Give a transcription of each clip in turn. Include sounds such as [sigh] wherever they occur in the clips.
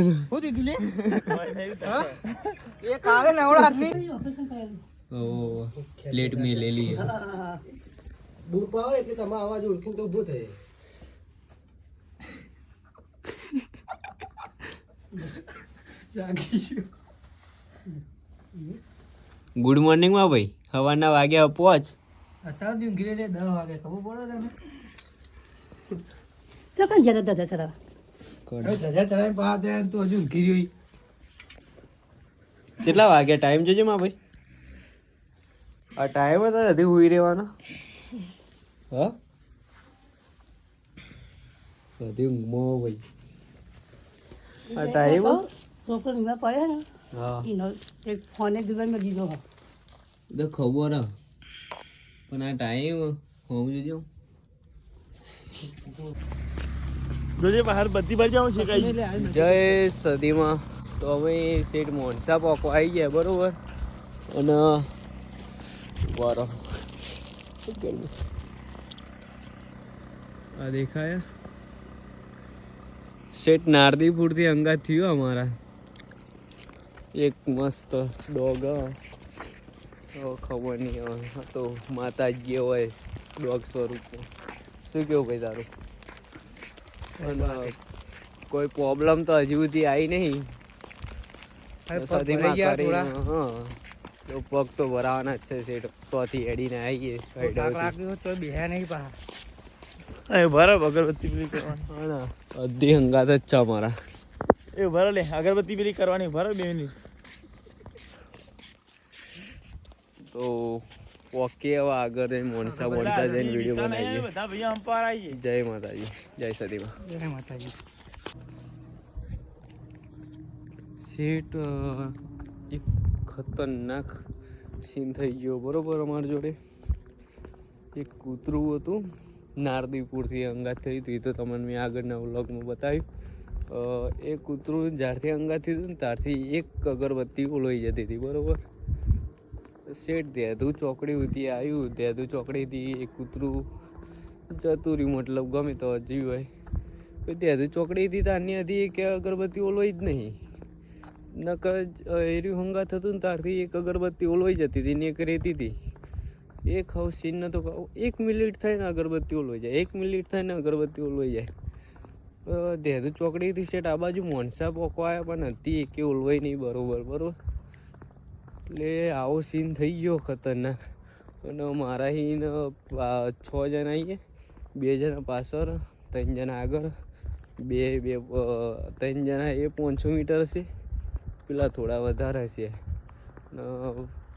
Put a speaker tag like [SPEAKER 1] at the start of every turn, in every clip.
[SPEAKER 1] હું દીધું લે એ કાલે ઓળખીને તો ઊભો થાય
[SPEAKER 2] ગુડ મોર્નિંગમાં ભાઈ સવારના વાગ્યા પહોંચ
[SPEAKER 1] અત્યારે ઊંઘી લે 10 વાગે ખબર પડે તમે
[SPEAKER 3] ચોકન જતા
[SPEAKER 1] હતા
[SPEAKER 2] કેટલા વાગ્યા? ટાઈમ જોજે માં ભાઈ. આ ટાઈમ હતો હજી ઉઈ રહેવાનો. હા? હજી ઊંઘમાં ભાઈ. આ ટાઈમ
[SPEAKER 3] છોકરો નીવા પડે ને?
[SPEAKER 2] હા.
[SPEAKER 3] એનો એક ફોને દુબઈમાં દીધો હા
[SPEAKER 2] તો ખબર હે. પણ આ ટાઈમ હોમ જોજો
[SPEAKER 4] જોજે બહાર બધી બાજુ આવું છે કઈ.
[SPEAKER 2] જય સદીમાં તો અમે સેટ મોનસા પોકો આવી ગયા બરોબર? અને બરો આ દેખાય? સેટ નારદીપુરથી અંગાત થયું અમારા. એક મસ્ત ડોગ ખબર નહીં તો માતાજી હોય ડોગ સ્વરૂપમાં શું કેવું ભાઈ તારું? કોઈ પ્રોબ્લેમ તો હજુ સુધી આવી નહીં.
[SPEAKER 1] પગ
[SPEAKER 2] તો ભરાવાના જ છે
[SPEAKER 1] બેહ્યા નહીં પાછા
[SPEAKER 4] એ બરાબર અગરબત્તી પેલી કરવાની.
[SPEAKER 2] હંગાત જ છે અમારા.
[SPEAKER 4] એ બરાબર લે અગરબત્તી પેલી કરવાની બરાબર બે મિનિટ.
[SPEAKER 2] તો પોકે હવે આગળ જઈને મોનસા મોનસા જઈને વીડિયો બનાવીએ.
[SPEAKER 4] બધા ભૈયા અંપાર આવીએ
[SPEAKER 2] જય માતાજી જય સદીમાં
[SPEAKER 1] જય માતાજી.
[SPEAKER 2] સીટ એક ખતરનાક સીન થઈ ગયો બરોબર અમારી જોડે. એક કૂતરું હતું નારદીપુરથી અંગાત થયું હતી એ તો તમને મેં આગળના વ્લોગમાં બતાવ્યું. એ કૂતરું જ્યારથી અંગાત થયું હતું ને ત્યારથી એક અગરબત્તી ઓલોઈ જતી હતી બરોબર? શેઠ દેધુ ચોકડી હતી આવ્યું દેધુ ચોકડીથી એક કૂતરું જતું રહ્યું, મતલબ ગમે તો જીવ હોય. કોઈ દેદુ ચોકડીથી હતી કે અગરબત્તી ઓલોઈ જ નહીં. નકર એર્યું હંગા થતું ને ત્યારથી એક અગરબત્તી ઓલોઈ જતી હતી ને એક રહેતી હતી. એક હવે સીન નતો એક મિનિટ થાય ને અગરબત્તી ઓલોઈ જાય, એક મિનિટ થાય ને અગરબત્તી ઓલોઈ જાય. દેધુ ચોકડીથી શેઠ આ બાજુ મોનસા પોકવાયા પણ હતી કે ઓલવાઈ નહીં બરોબર બરોબર. એટલે આવો સીન થઈ ગયો ખતરનાક. અને મારા હીને છ જણા આવીએ બે જણા પાછળ, ત્રણ જણા આગળ. બે બે ત્રણ જણા એ પાંચસો મીટર હશે. પેલા થોડા વધારે હશે. ને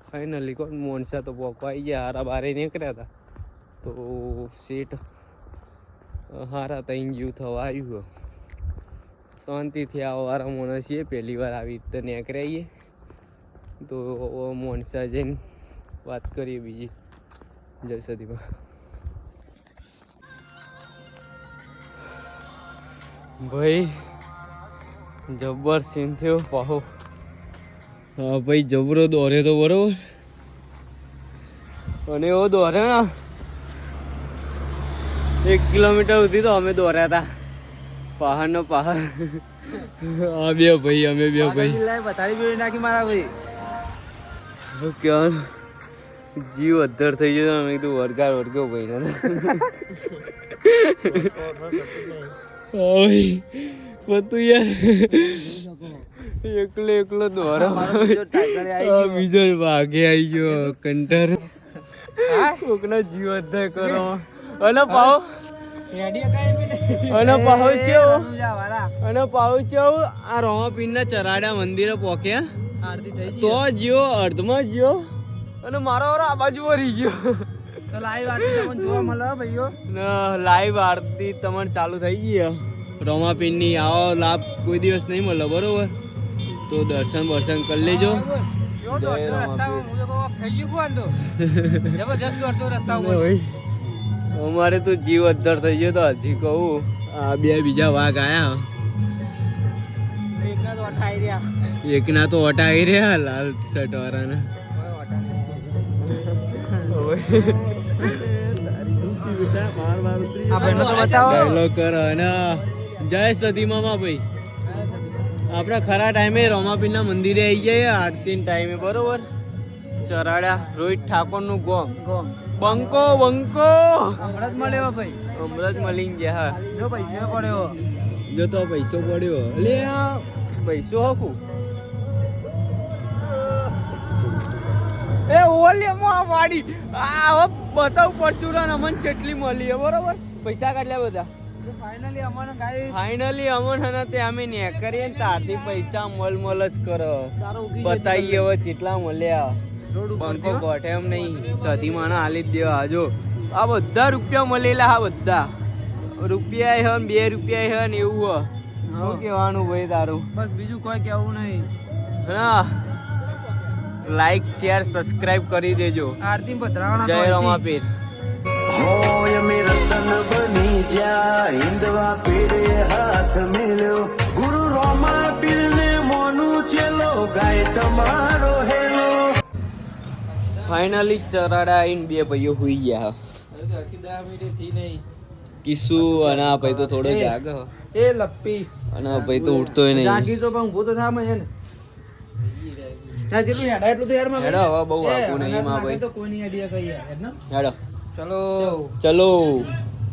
[SPEAKER 2] ફાઇનલી કોણ? મોનસા તો પોકો આવી ગયા. હારા બારે નીકળ્યા હતા. તો સીટ હારા ત્રણ જેવું થવા આવ્યું. શાંતિથી આવો વારા માણસ પહેલી વાર આવી રીતે નીકળ્યા તો મોનસા જઈને વાત કરીએ બીજી જલસદીમાં. ભાઈ જબ્બર સીન થયો પાહો. હા ભાઈ જબરો દોરે તો બરોબર. અને એવો દોરે ને? એક કિલોમીટર સુધી તો અમે દોર્યા હતા પહાડ નો પહાડ. હા બે ભાઈ અમે બે ભાઈ.
[SPEAKER 1] બતાડી બેડી નાખી મારા ભાઈ.
[SPEAKER 2] ક્યાં જીવ અધર થઈ ગયો અમે કીધું વરગાર વરગ્યો ભાઈ બધું યાર. એકલો એકલો દોરો બીજો ભાગે આવી ગયો કંટર કોકનો જીવ અધર કરો. અને પાવ અને પાવ ચેવો? અને પાવ ચેવો? આ રોમા પીરના ચરાડા મંદિરે પોક્યા તો જ્યો અર્ધમાં જ્યો. અને મારો વારો આ બાજુ વળી ગયો.
[SPEAKER 1] તો લાઈવ આરતી તમને જોવા મળે ભાઈઓ.
[SPEAKER 2] ના લાઈવ આરતી તમારે ચાલુ થઈ ગઈ. રોમાપીનની આવો લાભ કોઈ દિવસ નહીં મળે બરોબર? તો દર્શન બર્શન કરી લેજો.
[SPEAKER 1] થઈ [laughs]
[SPEAKER 2] અમારે તો જીવ અધર થઈ ગયો તો હજી કહું. આ બે બીજા વાઘ આયા.
[SPEAKER 1] એકના તો અઠાઈ રહ્યા.
[SPEAKER 2] તો હટાવી રહ્યા લાલ શર્ટ વાળાના. જય સદી મામા ભાઈ. આપણે ખરા ટાઈમે રોમાપીરના મંદિરે આવી જઈએ આરતી ટાઈમે બરોબર? ચરાડા રોહિત ઠાકોરનું ગોમ.
[SPEAKER 1] ગોમ.
[SPEAKER 2] બંકો બંકો!
[SPEAKER 1] હમણાં જ મળ્યો ભાઈ.
[SPEAKER 2] હમણાં જ મળી ગયા હા.
[SPEAKER 1] જો પૈસા પડ્યો.
[SPEAKER 2] જો તો પૈસો પડ્યો. એટલે પૈસો હકું? એ ઓલે માં વાડી. આ બતાવ પરચુરા અમન ચટલી મળી હે બરોબર? પૈસા કાઢ્યા બધા?
[SPEAKER 1] ફાઇનલી અમન ગાઈ
[SPEAKER 2] ફાઇનલી અમન હને તે અમે ને કરીએ ને તારથી પૈસા મલ મલ જ કરો. બતાઈએ હવે કેટલા મળ્યા. બંકો ગોઠે એમ નહીં. સધી માણા હાલી જ દેવા જો. આ બધા રૂપિયા મળેલા હા બધા. રૂપિયા હે બે રૂપિયા હે ને એવું હે. શું કહેવાનું ભાઈ તારું?
[SPEAKER 1] બસ બીજું કોઈ કેવું નહીં.
[SPEAKER 2] હા. લાઈક શેર સબસ્ક્રાઇબ કરી દેજો.
[SPEAKER 1] આરતી પધરાવણા
[SPEAKER 2] જય રમાપીર.
[SPEAKER 5] હોય મે રતન બની જ્યાં હિંદવા પીરે હાથ મેલ્યો. ગુરુ રોમા પીરને મોનું ચેલો ગાય તમારો હેલો.
[SPEAKER 2] ફાઇનલી ચરાડા ઇન બે ભાઈઓ હુઈ ગયા.
[SPEAKER 1] આખી 10 મિનિટથી નહીં.
[SPEAKER 2] કિસ્સુ અને આ ભાઈ તો થોડો જાગ
[SPEAKER 1] એ લપ્પી.
[SPEAKER 2] અને ભાઈ તો ઉઠતોય નહીં.
[SPEAKER 1] જાગી તો પણ ઊભો તો થા મને ને. ના હેડા એટલું તો હેડમાં
[SPEAKER 2] હેડો હવે બહુ આપવું નહીં માં ભાઈ.
[SPEAKER 1] તો કોઈની આઈડિયા કઈ યાર હેડો. ચલો.
[SPEAKER 2] ચલો.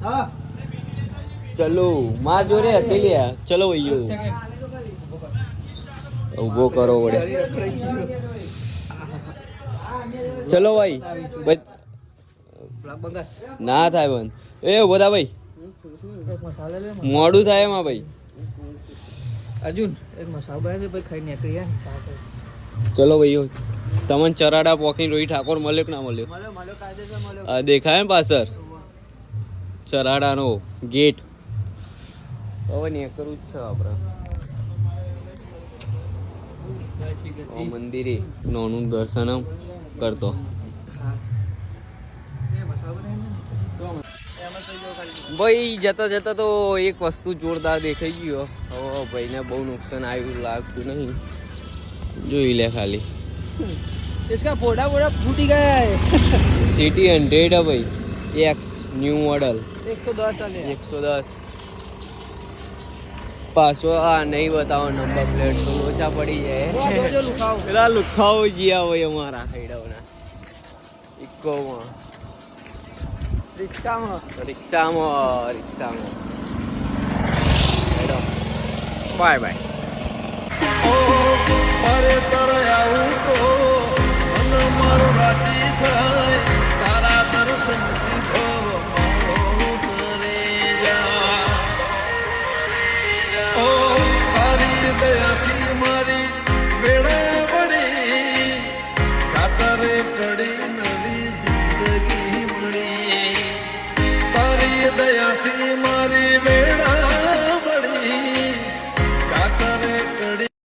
[SPEAKER 1] હા.
[SPEAKER 2] ચલો. માર જોડે હતી લ્યા ચલો ભાઈઓ. ઊભો કરો વડે. ચલો ભાઈ. ના થાય બંધ. એ થા ભાઈ. મોડું થાય એમાં ભાઈ.
[SPEAKER 1] અર્જુન એક મસાલો બનાવી ભાઈ ખાઈ નીકળી યાર
[SPEAKER 2] ચલો ભાઈઓ તમને ચરાડા પોખી રોહી ઠાકોર મળ્યો કે ના મળ્યો? દેખાય ને પાછળ? ચરાડાનો ગેટ. હવે ને કરવું જ છે આપણે. મંદિરે નોનું દર્શન કરતો. ભાઈ જતા જતા તો એક વસ્તુ જોરદાર દેખાઈ ગયો હવે ભાઈને બહુ નુકસાન આવ્યું લાગતું નહીં જોઈ લે ખાલી
[SPEAKER 1] इसका फोड़ा फोड़ा फूटी गया है
[SPEAKER 2] સિટી હંડ્રેડ હે ભાઈ એક્સ ન્યૂ મોડલ
[SPEAKER 1] एक सौ दस चले
[SPEAKER 2] એકસો દસ પાછો આ નહીં બતાવો નંબર પ્લેટ તો લોચા પડી જાય
[SPEAKER 1] जो लुकाओ
[SPEAKER 2] પેલા લુખાઓ જ્યાં હોય અમારા ખૈડાઓના ઇકોમાં રિક્ષામાં. રિક્ષામાં રિક્ષામાં. Bye bye.
[SPEAKER 5] અરે તર આવું તો મન મારું રાજી થાય તારા દર્શન